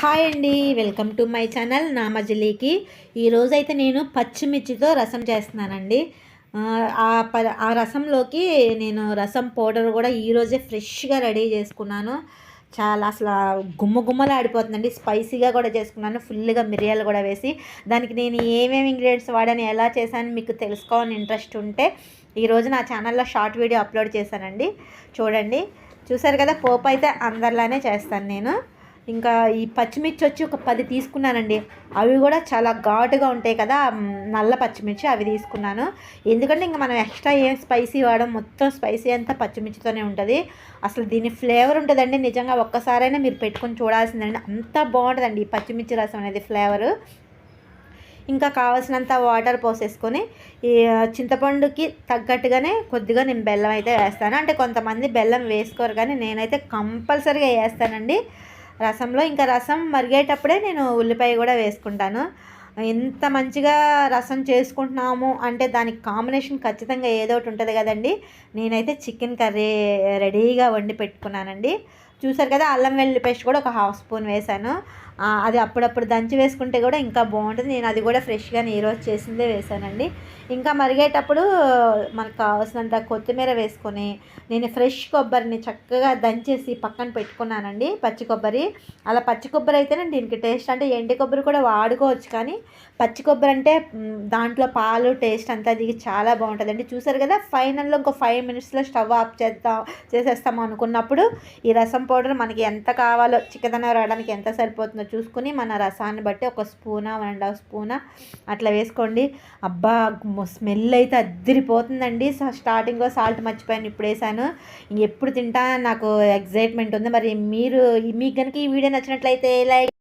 Hi అండి welcome to my channel నామజిలీకి. ఈరోజైతే నేను పచ్చిమిర్చితో రసం చేస్తున్నానండి. ఆ, ప ఆ రసంలోకి నేను రసం పౌడర్ కూడా ఈరోజే ఫ్రెష్గా రెడీ చేసుకున్నాను. చాలా అసలు గుమ్మ గుమ్మలు ఆడిపోతుందండి. స్పైసీగా కూడా చేసుకున్నాను. ఫుల్గా మిరియాలు కూడా వేసి. దానికి నేను ఏమేమి ఇంగ్రీడియంట్స్ వాడాను ఎలా చేశాను మీకు తెలుసుకోవాలని ఇంట్రెస్ట్ ఉంటే ఈరోజు నా ఛానల్లో షార్ట్ వీడియో అప్లోడ్ చేశానండి. చూడండి. చూసారు కదా పోపు అయితే అందరిలానే చేస్తాను నేను. ఇంకా ఈ పచ్చిమిర్చి వచ్చి ఒక పది తీసుకున్నానండి. అవి కూడా చాలా ఘాటుగా ఉంటాయి కదా నల్ల పచ్చిమిర్చి అవి తీసుకున్నాను. ఎందుకంటే ఇంకా మనం ఎక్స్ట్రా ఏం స్పైసీ వాడడం మొత్తం స్పైసీ అంతా పచ్చిమిర్చితోనే ఉంటుంది. అసలు దీని ఫ్లేవర్ ఉంటుందండి నిజంగా ఒక్కసారైనా మీరు పెట్టుకొని చూడాల్సిందండి. అంత బాగుంటుందండి ఈ పచ్చిమిర్చి రసం అనేది ఫ్లేవరు. ఇంకా కావాల్సినంత వాటర్ పోసేసుకొని ఈ చింతపండుకి తగ్గట్టుగానే కొద్దిగా నేను బెల్లం అయితే వేస్తాను. అంటే కొంతమంది బెల్లం వేసుకోరు కానీ నేనైతే కంపల్సరీగా వేస్తానండి. రసంలో. ఇంకా రసం మరిగేటప్పుడే నేను ఉల్లిపాయ కూడా వేసుకుంటాను. ఎంత మంచిగా రసం చేసుకుంటున్నాము అంటే దానికి కాంబినేషన్ ఖచ్చితంగా ఏదో ఒకటి ఉంటుంది కదండి. నేనైతే చికెన్ కర్రీ రెడీగా వండి పెట్టుకున్నానండి. చూసారు కదా అల్లం వెల్లుల్లి పేస్ట్ కూడా ఒక హాఫ్ స్పూన్ వేశాను. అది అప్పుడప్పుడు దంచి వేసుకుంటే కూడా ఇంకా బాగుంటుంది. నేను అది కూడా ఫ్రెష్గా ఈరోజు చేసిందే వేసానండి ఇంకా మరిగేటప్పుడు మనకు కావాల్సినంత కొత్తిమీర వేసుకొని నేను ఫ్రెష్ కొబ్బరిని చక్కగా దంచేసి పక్కన పెట్టుకున్నానండి పచ్చి కొబ్బరి. అలా పచ్చి కొబ్బరి అయితేనే దీనికి టేస్ట్ అంటే ఎండి కొబ్బరి కూడా వాడుకోవచ్చు కానీ పచ్చి కొబ్బరి అంటే దాంట్లో పాలు టేస్ట్ అంతా దిగి చాలా బాగుంటుందండి. చూసారు కదా ఫైనల్లో ఇంకో ఫైవ్ మినిట్స్లో స్టవ్ ఆఫ్ చేద్దాం చేసేస్తాము అనుకున్నప్పుడు ఈ రసం పౌడర్ మనకి ఎంత కావాలో చిక్కదనం రావడానికి ఎంత సరిపోతుందో చూసుకుని మన రసాన్ని బట్టి ఒక స్పూనా వన్ అండ్ హాఫ్ స్పూనా అట్లా వేసుకోండి. అబ్బా స్మెల్ అయితే అద్దరిపోతుందండి స్టార్టింగ్లో సాల్ట్ మర్చిపోయాను ఇప్పుడు వేసాను. ఎప్పుడు తింటా నాకు ఎగ్జైట్మెంట్ ఉంది. మరి మీరు మీకు కనుక ఈ వీడియో నచ్చినట్లయితే లైక్